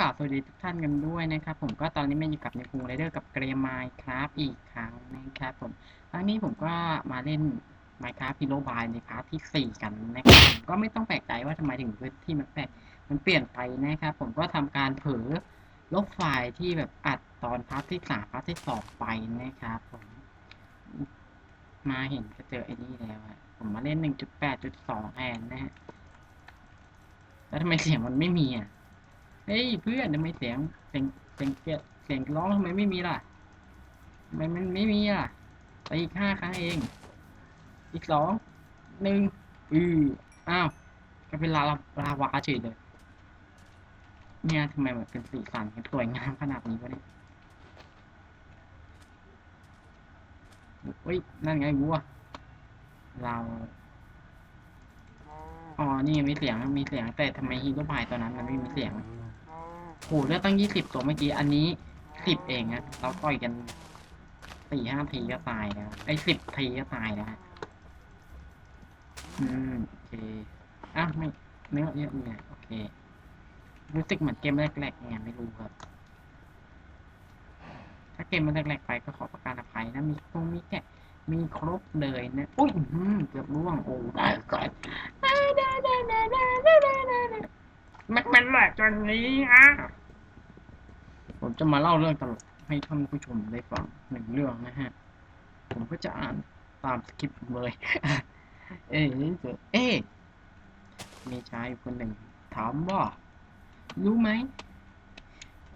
กล่าวสวัสดีทุกท่านกันด้วยนะครับ ผมก็ตอนนี้มาอยู่กับในภูไรเดอร์กับเกรมไมครับอีกครั้งนะครับผมครั้งนี้ผมก็มาเล่น Minecraft Hero b y ในพาร์ทที่ 4 กันนะครับผมก็ไม่ต้องแปลกใจว่าทำไมถึงพื้นที่มันแปลกมันเปลี่ยนไปนะครับ ผมก็ทำการเผลอลบไฟล์ที่แบบอัดตอนพาร์ทที่ 3 พาร์ทที่ 2 ไปนะครับผมมาเห็นก็เจอไอ้นี่แล้วผมมาเล่น 1.8.2แทนนะฮะแล้วทำไมเสียงมันไม่มีอะ เฮ้ยเพื่อนทำไมเสียงเสียงเสียงเสียงเสียงร้องทำไมไม่มีล่ะทำไมมันไม่มีอะไปอีกห้าครั้งเอง อีกสองหนึ่งอืออ้าวก็เป็นลาลาลาวาเฉยเลยเนี่ยทำไมมันเป็นสีสันมันสวยงามขนาดนี้วะเนี่ยเฮ้ยนั่นไงวัว เรา อ๋อ นี่มีเสียง มีเสียง แต่ทำไมฮีโร่บายตอนนั้นมันไม่มีเสียง หเลือดตั้งยี่สิบตัวเมื่อกี้ อันนี้สิบเองอะเราต่อยกันสี่ห้าทีก็ตายแล้วไอ้สิบทีก็ตายแล้วฮะอืมโอเคอะไม่เนื้อเยอะเนี่ยโอเค รู้สึกเหมือนเกมแรกๆไงไม่รู้ครับ ถ้าเกมมันแรกๆไปก็ขอประการอภัยนะมีคงมีแกะมีครบเลยนะ อุ้ยเกือบร่วงโอ้ได้ก่อน มันแหลกนี้อะผมจะมาเล่าเรื่องตลกให้ท่านผู้ชมได้ฟังหนึ่งเรื่องนะฮะ ผมก็จะอ่านตามสคริปต์เลย เอ๊ะเอเอ๊ะมีชายคนหนึ่ง ถามว่า รู้ไหม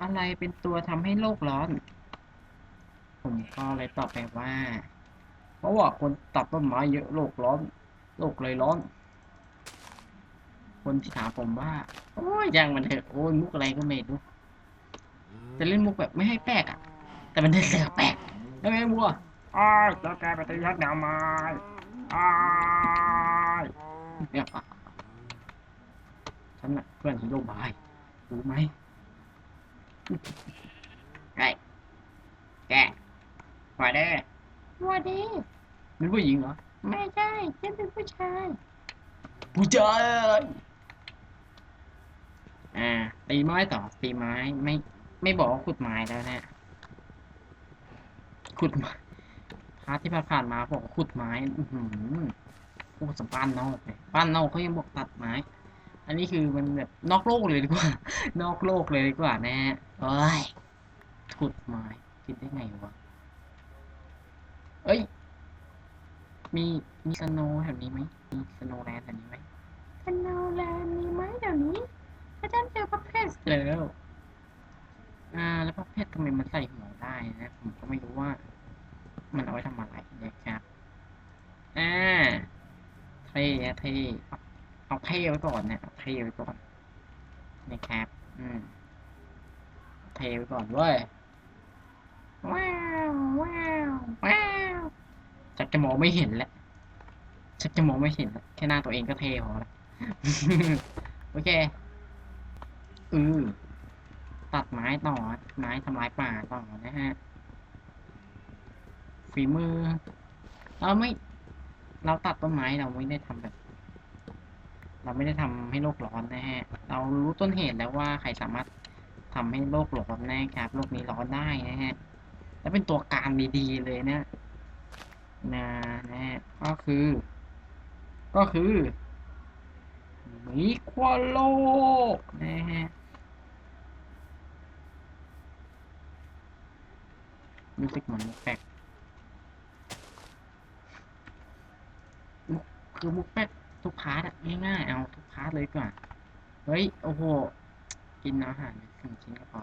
อะไรเป็นตัวทำให้โลกร้อน ผมก็เลยตอบไปว่า เพราะว่าคนตัดต้นไม้เยอะโลกร้อน โลกเลยร้อน คนที่ถามผมว่า โอ้ยยังมันเถอะโอ้ยมุกอะไรก็ไม่รู้จะเล่นมุกแบบไม่ให้แปลกอะ แต่มันได้เสือกแปลกแล้วไงบัวอ้ายเจ้าแกไปตียักษ์แนวไม้อ้ายเนี่ยอะฉันน่ะเพื่อนฮีโร่บายรู้ไหมไอ้แกมาเด้มาเด้เป็นผู้หญิงเหรอ ไม่ใช่ฉันเป็นผู้ชาย ผู้ชาย อ่า ตีไม้ต่อตีไม้ไม่ไม่บอกว่าขุดไม้แล้วนะขุดไม้พาร์ทที่ผ่านมาบอกขุดไม้อือหือโอ้สมบ้านนอกเลยบ้านนอกเขายังบอกตัดไม้ อันนี้คือมันแบบนอกโลกเลยดีกว่า นอกโลกเลยดีกว่านะฮะเอ้ยขุดไม้คิดได้ไงวะเอ้ย มีมีสโนว์แถวนี้ไหมมีสโนว์แลนด์แถวนี้ไหมสโนว์แลนด์มีไหมแถวนี้ อาจารย์เจอพับเพสแล้ว อ่า แล้วพับเพสทำไมมันใส่หัวได้นะ ผมก็ไม่รู้ว่า มันเอาไว้ทำอะไรนะครับ อ่า เท่อะเท่เอาเอาเท่ไว้ก่อนเนี่ยเอาเท่ไว้ก่อนนะครับ อืมเอาเท่ไว้ก่อนเว้ย ว้าว ว้าว ว้าวชักจะมองไม่เห็นแล้วชักจะมองไม่เห็นแล้วแค่หน้าตัวเองก็เท่พอละโอเค อือตัดไม้ต่อ ไม้ทำลายป่าต่อนะฮะฝีมือ เราไม่ เราตัดต้นไม้เราไม่ได้ทำแบบ เราไม่ได้ทำให้โลกร้อนนะฮะ เรารู้ต้นเหตุแล้วว่าใครสามารถทำให้โลกร้อนนะครับ โลกนี้ร้อนได้นะฮะ แล้วเป็นตัวการดีๆเลยนะนะนะฮะ ก็คือ ก็คือมีควาโลกนะฮะ รู้สึกเหมือนมุกแปกมุกคือมุกแป๊กทุกพาร์ทอะง่ายๆเอาทุกพาร์ทเลยกว่าเฮ้ย โอ้โห กินอาหารหนึ่งชิ้นก็พอ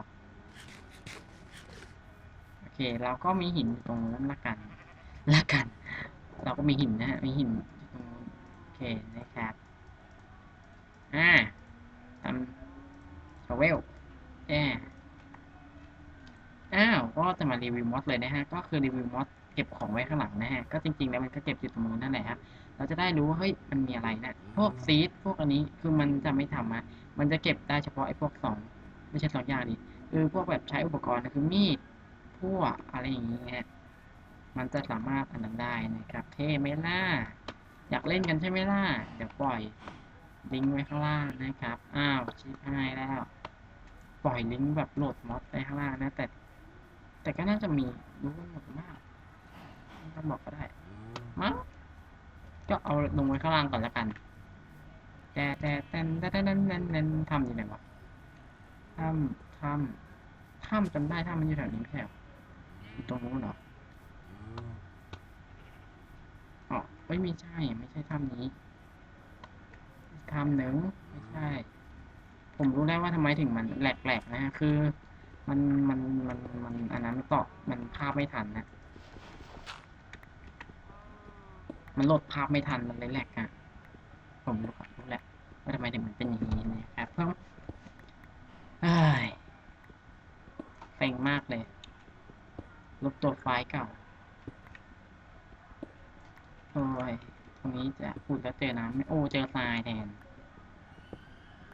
โอเค เราก็มีหินตรงนั้นละกันละกัน เราก็มีหินนะฮะ มีหินตรงนู้นโอเคนะครับ อ่าทำชาเวลแย่อ้าวก็ จะมารีวิวมอดเลยนะฮะ ก็คือรีวิวมอดเก็บของไว้ข้างหลังนะฮะ ก็จริงๆแล้วมันก็เก็บอยู่ตรงนู้นนั่นแหละฮะ เราจะได้รู้ว่าเฮ้ยมันมีอะไรนะ พวกซีดพวกอันนี้คือมันจะไม่ทำอะมันจะเก็บได้เฉพาะไอ้พวกสองไม่ใช่สองอย่างดิคือพวกแบบใช้อุปกรณ์นะคือมีดพวกอะไรอย่างเงี้ยมันจะสามารถอันนั้นได้นะครับ เท่ไหมล่ะ อยากเล่นกันใช่ไหมล่ะ เดี๋ยวปล่อยลิงก์ไว้ข้างล่างนะครับ อ้าวชิบหายแล้ว ปล่อยลิงก์แบบโหลดมอดไปข้างล่างนะ แต่ แต่ก็น่าจะมีรู้หมดมากต้องบอกก็ได้มั้งก็เอาลงไว้ข้างล่างก่อนละกันแต่แต่แต่แต่แต่แต่แต่ทำยังไงวะทำทำทำจำได้ทำมันอยู่แถวนี้แถวตรงนู้นเหรออ๋อไม่ไม่ใช่ไม่ใช่ถ้ำนี้ถ้ำหนึ่งไม่ใช่ ผมรู้แล้วว่าทำไมถึงมันแหลกๆนะคือ มันมันมันมันอันนั้นต่อมันภาพไม่ทันนะ มันโหลดภาพไม่ทันมันเลยแหลกอะผมรู้ก่อนรู้แหละว่าทำไมถึงมันเป็นอย่างนี้นะครับเพิ่มเอ้ยเซ็งมากเลย ลบตัวไฟล์เก่าโอ้ยตรงนี้จะพูดแล้วเจอน้ำไม่โอ้เจอทรายแทน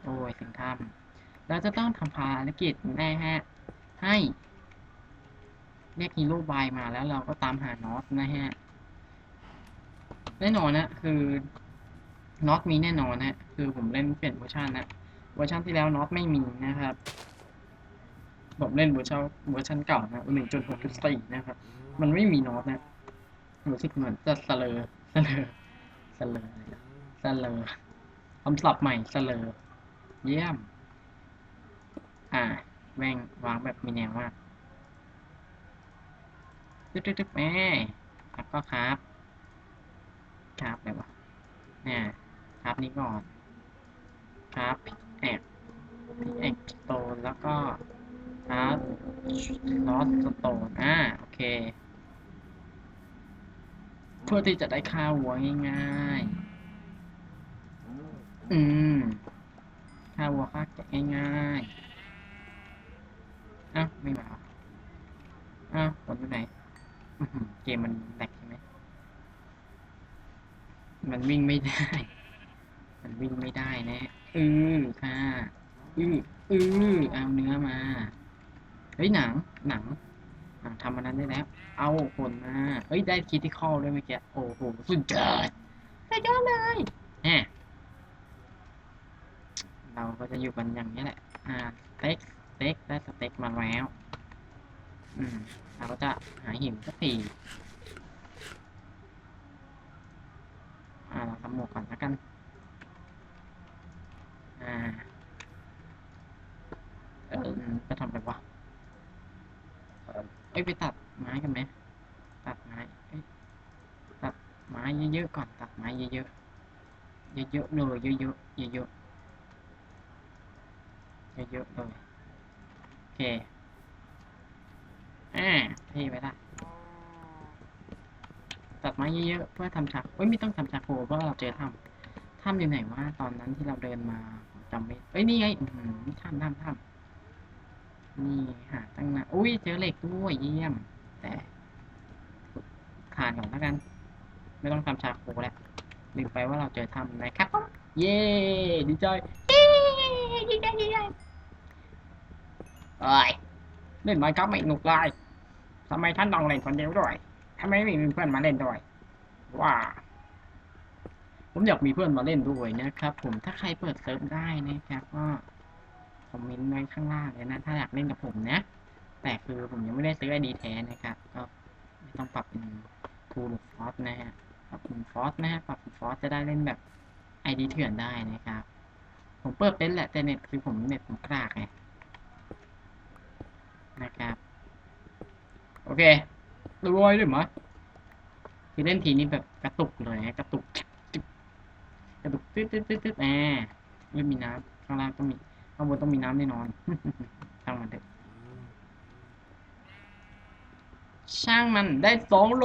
โอ้ยถึงถ้ำเราจะต้องทำภารกิจนะฮะ ให้เรียกฮีโร่บายมาแล้วเราก็ตามหานอตนะฮะ แน่นอนนะคือนอตมีแน่นอนนะคือผมเล่นเปลี่ยนเวอร์ชันนะเวอร์ชันที่แล้วนอตไม่มีนะครับผมเล่นเวอร์ชันเวอร์ชันเก่านะหนึ่งจุดหกจุดสี่นะครับ มันไม่มีนอตนะรู้สึกเหมือนจะสเลอสเลอสเลอสเลอคำศัพท์ใหม่สเลอเยี่ยม อ่า แม่งวางแบบมีแนวมากตึ๊ดตึ๊ดตึ๊ดแม่ครับก็ครับครับเลยวะเนี่ยครับนี้ก่อน ครับพิกแอกพิกแอกสโตนแล้วก็ครับลอสสโตนอ่าโอเค เพื่อที่จะได้ค่าวัวง่ายๆ อืมค่าวัวค่าแกะง่ายๆ อ้าวไม่มาออ้าวผลอยู่ไหนเกมมันแหลกใช่ไหมมันวิ่งไม่ได้ มันวิ่งไม่ได้นะอือค่ะอืออือเอาเนื้อมา เฮ้ยหนัง หนังหนังทำมันนั้นได้แล้ว เอาผลมา เฮ้ยได้คิติคอลด้วยเมื่อกี้โอ้โหสุดยอดสุดยอดเลยแหมเราก็จะอยู่กันอย่างนี้แหละ อ่าเต็ก เต็กได้สเต็กมาแล้ว อืมเราก็จะหาหิวสักทีอ่าเราทำหมวกก่อนแล้วกัน อ่า เออจะทำอะไรวะเออเอ้ยไปตัดไม้กันไหมตัดไม้เอ้ยตัดไม้เยอะๆก่อนตัดไม้เยอะๆเยอะๆเลยเยอะๆเยอะๆเยอะๆเลย เคอ่าเท่ไปละตัดไม้เยอะๆเพื่อทำฉากเอ้ยไม่ต้องทำฉากโคเพราะเราเจอถ้ำถ้ำอยู่ไหนวะตอนนั้นที่เราเดินมาจำไม่เอ้ยนี่ไงถ้ำถ้ำถ้ำนี่หาตั้งนานอุ้ยเจอเหล็กด้วยเยี่ยม แต่ทานก่อนแล้วกัน ไม่ต้องทำฉากโคแล้วลืมไปว่าเราเจอถ้ำนะครับเย้ดีใจเย้ดีใจดีใจ เอ้ยเล่นไมค์ครับไม่หนุกเลยทำไมท่านต้องเล่นคนเดียวด้วยทำไมไม่มีเพื่อนมาเล่นด้วย ว่า ผมอยากมีเพื่อนมาเล่นด้วยนะครับ ผมถ้าใครเปิดเซิร์ฟได้นะครับก็คอมเมนต์ไว้ข้างล่างเลยนะ ถ้าอยากเล่นกับผมนะ แต่คือผมยังไม่ได้ซื้อไอดีแท้นะครับ ก็ไม่ต้องปรับเป็นทูลฟอสนะฮะปรับเป็นฟอสนะฮะปรับเป็นฟอสจะได้เล่นแบบไอดีเถื่อนได้นะครับ ผมเปิดเป็นแหละแต่เน็ตคือผมเน็ตผมกรากไง นะครับ โอเครวยหรือมั้ยคือเล่นทีนี้แบบกระตุกเลยนะกระตุกกระตุกตึ๊ดตึ๊ดตึ๊ดตึ๊ดแหมไม่มีน้ำข้างล่างต้องมีข้างบนต้องมีน้ำแน่นอนช่างมันเถอะช่างมันได้สองโล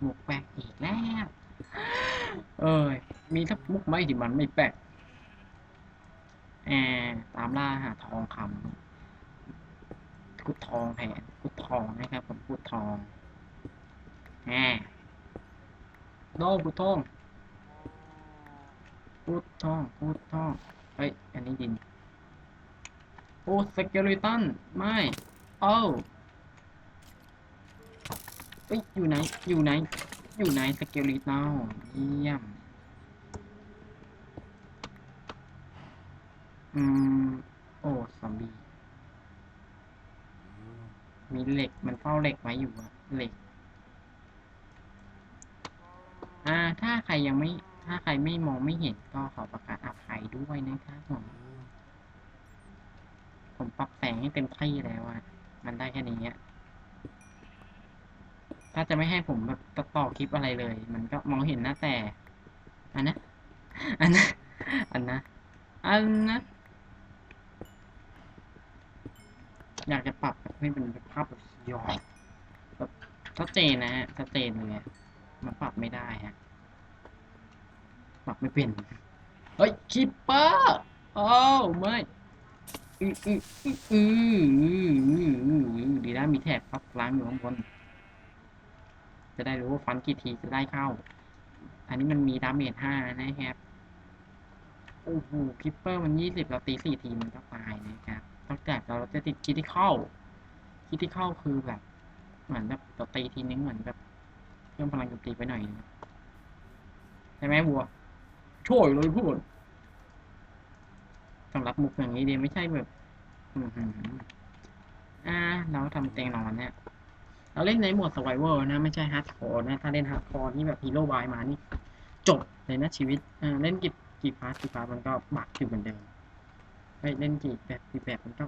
หมวกแปลกอีกแล้ว เอ้ยมีทักมุกไหมที่มันไม่แปลกแอตามล่าหาทองคำ กุดทองแทนกุดทองนะครับผมกุดทองแหมโดกุดทองกุดทองกุดทองเฮ้ยอันนี้ดินโอ้สเกลิตันไม่เอ้าเอ้ยอยู่ไหนอยู่ไหนอยู่ไหนสเกลิตันเยี่ยมอืมโอ้ซอมบี้ มีเหล็กมันเฝ้าเหล็กไว้อยู่อะเหล็ก อ่า ถ้าใครยังไม่ ถ้าใครไม่มองไม่เห็นก็ขอประกาศอภัยด้วยนะครับผมผมปรับแสงให้เต็มที่แล้วอะมันได้แค่นี้อะถ้าจะไม่ให้ผมแบบตัดต่อคลิปอะไรเลย มันก็มองเห็นนะแต่ อันนะ อันนะ อันนะ อันนะ อยากจะปรับให้เป็นภาพแบบย้อนแบบชัเจนนะฮะชัดเจนเลยมันปรับไม่ได้ฮะปรับไม่เป็นเฮ้ยคิปเปอร์โอ้ไม่อืออืออืออืออือดีนะมีแถบพับล้างอยู่ข้างบนจะได้รู้ว่าฟันกี่ทีจะได้เข้า อันนี้มันมีดาเมจห้านะครับ โอ้โหคิปเปอร์มันยี่สิบเราตีสี่ทีมันก็ตายนะครับ นอกจากเราจะติดคิที่เข้าคิที่เข้าคือแบบ เหมือนแบบเราตีทีนึงเหมือนแบบเพิ่มพลังโจมตีไปหน่อยใช่ไหมบัวช่วยเลยพูดสำหรับมุกอย่างนี้ดีไม่ใช่แบบอืมอ่า เราทำเตียงนอนเนี่ย เราเล่นในโหมด survival นะ ไม่ใช่ฮาร์ดคอร์นะ ถ้าเล่นฮาร์ดคอร์ที่แบบฮีโร่บายมานี่ จบเลยนะชีวิตอ่าเล่นกี่กี่พาร์ทกี่พาร์ทมันก็บักอยู่เหมือนเดิม เฮ้ยเล่นกี่แบบกี่แบบมันก็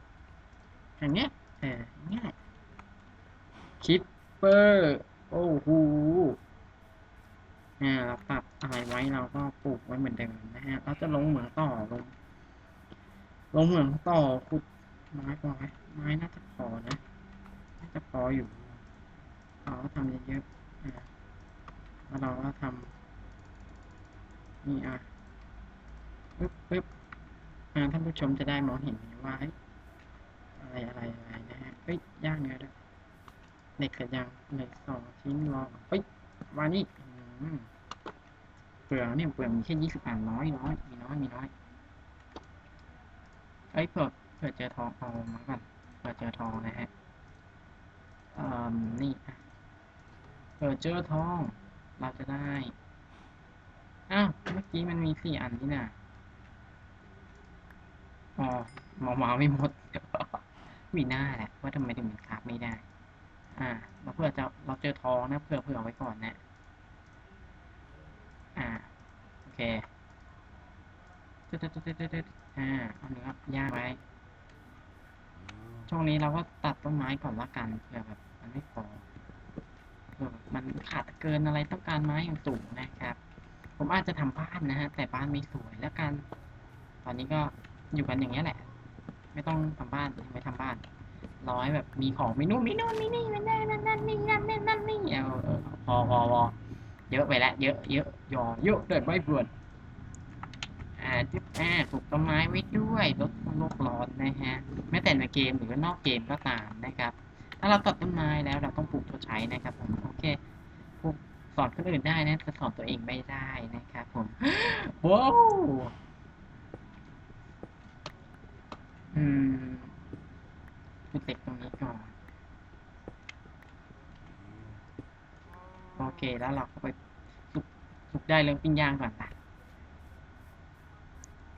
อย่างเงี้ยเออง่ายคิปเปอร์โอ้โหอ่าเราปรับอะไรไว้เราก็ปลูกไว้เหมือนเดิมนะฮะเราจะลงเหมืองต่อลง ลงเหมืองต่อขุดไม้พอไหมไม้น่าจะพอนะน่าจะพออยู่เราก็ทำเยอะๆอ่าแล้วเราก็ทำนี่อะปึ๊บปึ๊บอ่า ท่านผู้ชมจะได้มองเห็นว่าอะไรอะไรอะไรนะฮะเฮ้ยย่างเนื้อด้วยเหล็กกระยังเหล็กสองชิ้นรอเฮ้ยวานี่เปลือกเนี่ยเปลือกมีแค่ยี่สิบอันน้อยน้อยมีน้อยมีน้อยเอ้ยเผื่อเผื่อเจอทองเอามาก่อนเผื่อเจอทองนะฮะเอ่อนี่เผื่อเจอทองเราจะได้อ้าวเมื่อกี้มันมีสี่อันนี่นะ อ๋อหมอหมาไม่หมด มีหน้าแหละว่าทำไมถึงมันคราบไม่ได้ อ่าเราเพื่อจะเราเจอทองนะเผื่อเผื่อไว้ก่อนนะ อ่าโอเคตึ๊ดตึ๊ดตึ๊ดตึ๊ดตึ๊ดอ่าเอาเนื้อย่างไว้ ช่วงนี้เราก็ตัดต้นไม้ก่อนละกันเผื่อแบบมันไม่พอเผื่อแบบมันขาดเกินอะไรต้องการไม้อย่างสูงนะครับ ผมอาจจะทำบ้านนะฮะแต่บ้านไม่สวยแล้วกัน ตอนนี้ก็ อยู่กันอย่างเงี้ยแหละ ไม่ต้องทำบ้านไม่ทำบ้าน ร้อให้แบบมีของมีนู่นมีนู่นมีนี่มีนั่นนั่นนั่นนี่นั่นนั่นนั่นนี่เอาเอพอพอพอเยอะไปล้วเยอะเยอะยอเยอะเดินไม่เบื่ออ่าที่อ่าปลูกต้นไม้ไว้ด้วยลดโลกร้อนนะฮะแม้แต่ในเกมหรือว่านอกเกมก็ตามนะครับ ถ้าเราตัดต้นไม้แล้วเราต้องปลูกตัวใช้นะครับผมโอเคปลูกสอนคนอื่นได้นะแต่สอนตัวเองไม่ได้นะครับผมว้าว อืมจุดเล็กตรงนี้ก่อน โอเคแล้วเราก็ไปสุกสุกได้เรื่องปิ้งย่างก่อนนะ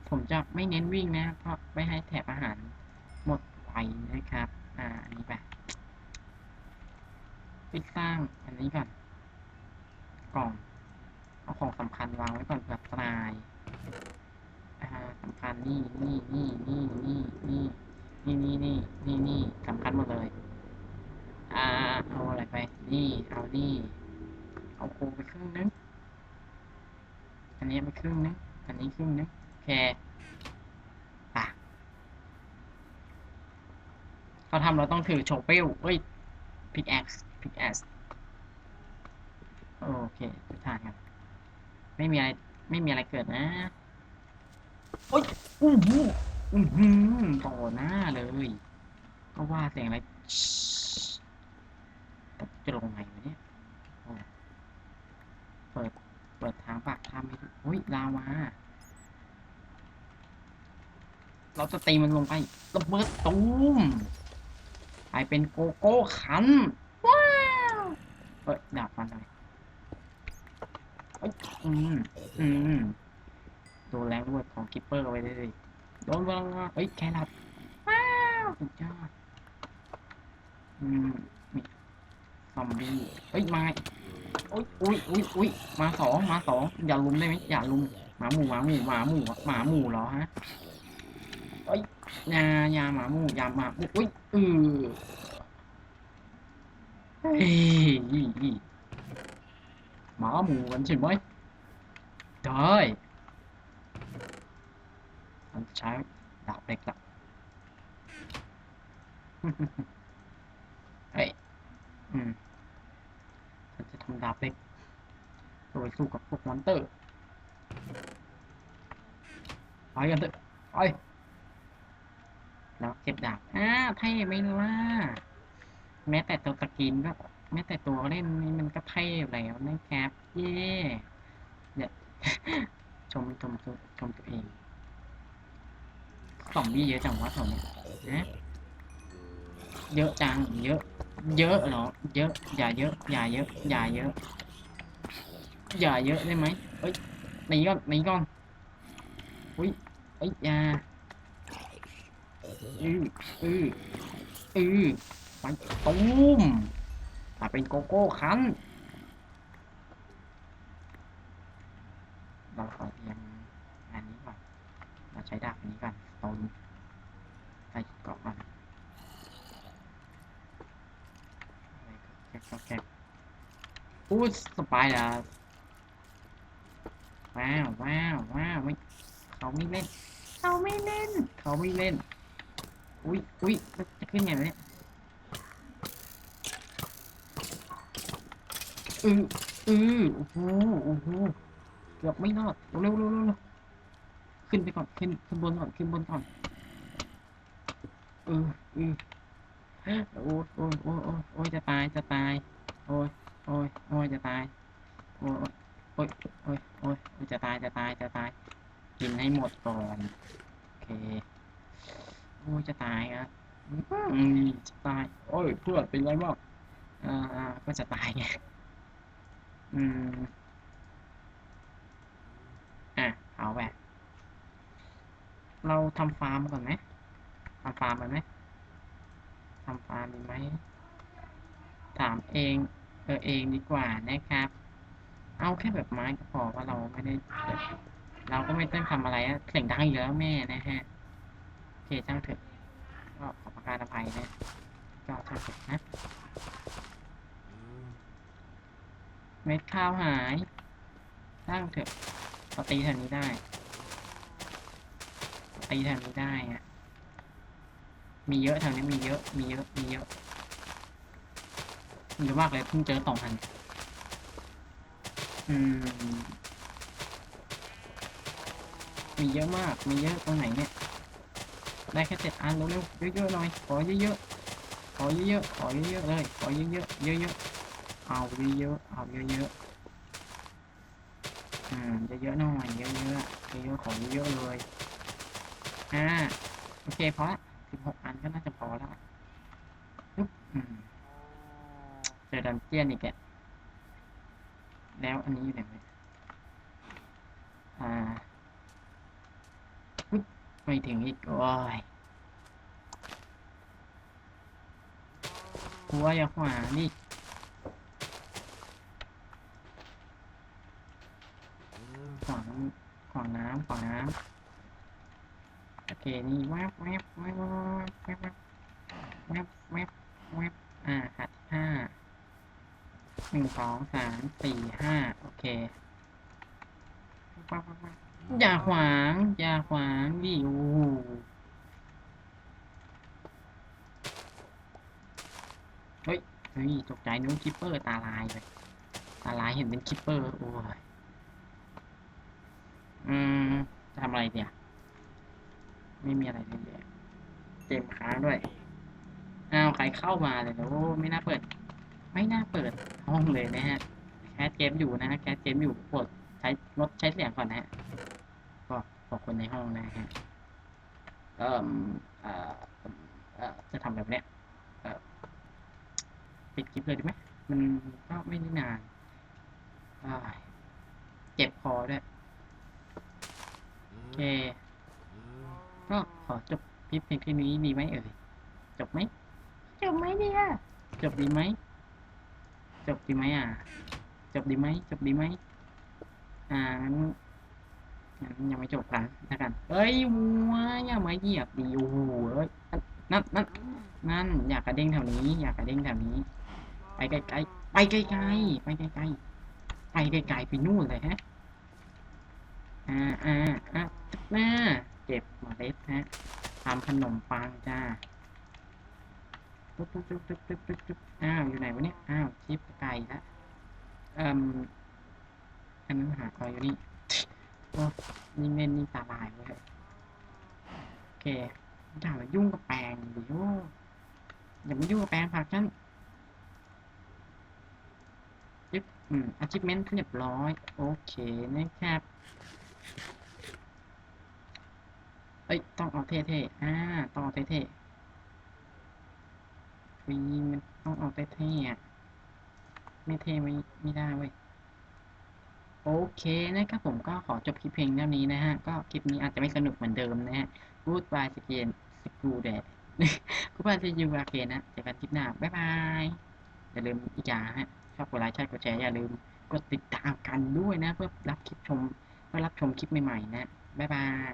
ผมจะไม่เน้นวิ่งนะ เพราะไม่ให้แถบอาหารหมดไวนะครับ อ่า อันนี้ไปไปสร้างอันนี้ก่อน กล่อง เอาของสำคัญวางไว้ก่อนแบบตราย อ่าสำคัญนี่นี่นี่นี่นี่นี่นี่นี่นี่นี่นี่สำคัญหมดเลย อ่าเอาอะไรไป นี่เอานี่เอาโคไปครึ่งนึงอันนี้ไปครึ่งนึงอันนี้ครึ่งนึงโอเคป่ะเขาทำเราต้องถือโชเปลเฮ้ยพิกแอคพิกแอคโอเคทุกทานกันไม่มีอะไร ไม่มีอะไรเกิดนะ โอ้ยอู้หูอื้หือต่อหน้าเลย ก็ว่าเสียงอะไรตกจะลงไงวะเนี่ยเปิด เปิดทางปากถ้ำให้ดูโอ้ยลาวา เราจะตีมันลงไประเบิดตูมกลายเป็นโกโก้ขัน ว้าวเอ้ยดาบฟันเลยเอ้ยอืมอืม ดนแรงรวดของกิปเปอร์เอาไปเลยโดนพลังงานเอ้ยแครอทสุดยอดอืมมีซอมบี้เอ้ยมาอุ้ยอุ้ยอุ้ยอุ้ยมาสองมาสองอย่าลุมได้ไหมอย่าลุมหมาหมู่หมาหมู่หมาหมู่หมาหมู่เหรอฮะเอ้ยอยาอยาหมาหมู่อยาหมาหมู่อุ้ยเออเฮ้ยอีอีหมาหมู่กันใช่ไหมได้ฉันใช้ดาบเล็กละเฮ้ยอืมฉันจะทำดาบเล็กโดยสู้กับพวกมอนเตอร์ไปกันเถอะไปแล้วเก็บดาบอ่าเท่ไหมล่ะแม้แต่ตัวตะกินก็แม้แต่ตัวเล่นนี่มันก็เท่แล้วนะครับเย่เดี๋ยวชมชมชมชมตัวเอง ซอมบี้เยอะจังวะแถวเนี้ยนะเยอะจัง เยอะ เยอะเหรอ เยอะ อย่าเยอะ อย่าเยอะ อย่าเยอะ อย่าเยอะได้ไหมเอ้ยหนีก่อนหนีก่อนอุ้ยเอ้ยอย่าอืออืออือไปตูมถ้าเป็นโกโก้คันเราขอเตรียมอันนี้ก่อน เราใช้ดาบอันนี้ก่อน ตูมใส่เกาะก่อนแก็บก็แก็บอู้สปายอะว้าวว้าวว้าวไม่เขาไม่เล่น เขาไม่เล่น เขาไม่เล่น อุ้ยอุ้ยจะขึ้นไงเนี่ยอืออือโอ้โหโอ้โหเกือบไม่รอดเร็วเร็วเร็วเร็ว ขึ้นไปก่อนขึ้นขึ้นบนก่อนขึ้นบนก่อนเออเออโอ้ยโอ้ยโอ้ยโอ้ยโอ้ยจะตายจะตายโอ้ยโอ้ยโอ้ยจะตายโอ้ยโอ้ยโอ้ยโอ้ยจะตายจะตายจะตายกินให้หมดก่อนโอเคโอ้ยจะตายอะอืมจะตายโอ้ยเพื่อนเป็นไรบ้างอ่าอ่าก็จะตายไงอืมอะเอาแบบ เราทำฟาร์มก่อนไหมทำฟาร์มก่อนไหมทำฟาร์มดีไหมถามเองเออเองดีกว่านะครับ เอาแค่แบบไม้ก็พอว่าเราไม่ได้แบบเราก็ไม่ต้องทำอะไรอะเสียงดังอยู่แล้วแม่นะฮะโอเคช่างเถอะก็ขอประการอภัยนะก็ช่างเถอะนะเม็ดข้าวหายช่างเถอะเราตีแถวนี้ได้ ตีแถวนี้ได้อะมีเยอะแถวนี้มีเยอะ มีเยอะ มีเยอะ มีเยอะมากเลยเพิ่งเจอสองอันอืม มีเยอะมาก มีเยอะตรงไหนเนี่ย ได้แค่เจ็ดอันเร็วๆเยอะๆหน่อย ขอเยอะๆ ขอเยอะๆ ขอเยอะๆเลย ขอเยอะๆ เยอะๆ เอาเยอะๆ เอาเยอะๆ อืมเยอะๆหน่อย เยอะๆ เยอะๆ ขอเยอะๆเลย อ่า โอเคพอละสิบหกอันก็น่าจะพอแล้วปึ๊บอืมเจอดันเจียนอีกแกแล้วอันนี้อยู่ไหนอ่าปึ๊บไม่ถึงอีก โอ้ยหัวอย่าขวานี่ขวางขวางน้ำขวางน้ำโอเค นี่แวบแวบแวบแวบแวบแวบแวบแวบอ่าขาดห้าหนึ่งสองสามสี่ห้าโอเคปั๊บปั๊บปั๊บอย่าขวาง อย่าขวางดิโอ้เฮ้ยเฮ้ยตกใจนึกว่าคิปเปอร์ตาลายเลยตาลายเห็นเป็นคิปเปอร์โอ้ยอืมทำอะไรเดี๋ย ไม่มีอะไรเลยเดี๋ยวเกมค้างด้วยอ้าวใครเข้ามาเลยโอ้ไม่น่าเปิด ไม่น่าเปิดห้องเลยนะฮะแคสเกมอยู่นะฮะแคสเกมอยู่กดใช้ลดใช้เสียงก่อนนะฮะก็บอกคนในห้องนะฮะเอ่อเอ่อเอ่อจะทำแบบเนี้ยเอ่อปิดคลิปเลยดีไหมมันก็ไม่ได้นานอ้ายเจ็บคอด้วยโอเค ก็ขอจบคลิปเพียงแค่นี้ดีไหมเอ่ย จบไหม จบไหมเนี่ย จบดีไหม จบดีไหมอะ จบดีไหม จบดีไหม อ่างั้นงั้นยังไม่จบกันนะกันเอ้ยวัวอย่ามาเหยียบดีโอ้โหเอ้ยนั่นนั่นนั่นอยากกระเด้งแถวนี้ อยากกระเด้งแถวนี้ ไปไกลๆไปไกลๆไปไกลๆไปไกลๆไปนู่นเลยฮะ อ่าอ่าอะตึกหน้า เก็บเมล็ดฮะทำขนมปังจ้าตุ๊บตุ๊บตุ๊บตุ๊บตุ๊บตุ๊บตุ๊บอ้าวอยู่ไหนวะเนี่ยอ้าวชิปไก่ละเอ่มอันนั้นหาคอยอยู่นี่โอ้ยิ่งเล่นยิ่งตาลายเว้ยโอเคอย่ามายุ่งกับแปลงดิโออย่ามายุ่งกับแปลงผักฉันจิ๊บอืม achievement เรียบร้อย โอเคนะครับ เอ้ย ต้องเอาเท่ๆ อ่า ต้องเอาเท่ๆวีมันต้องเอาเท่ๆอะไม่เท่ไม่ไม่ได้เว้ย โอเคนะครับผมก็ขอจบคลิปเพลงเท่านี้นะฮะ ก็คลิปนี้อาจจะไม่สนุกเหมือนเดิมนะฮะ Goodbye สเกนสกูแดด Goodbye สยูอาเกนนะเจอกันคลิปหน้า บ๊ายบาย อย่าลืมอีกอย่างฮะ ชอบกดไลค์ใช่กดแชร์อย่าลืมกดติดตามกันด้วยนะ เพื่อรับคลิปชมเพื่อรับชมคลิปใหม่ๆนะ บ๊ายบาย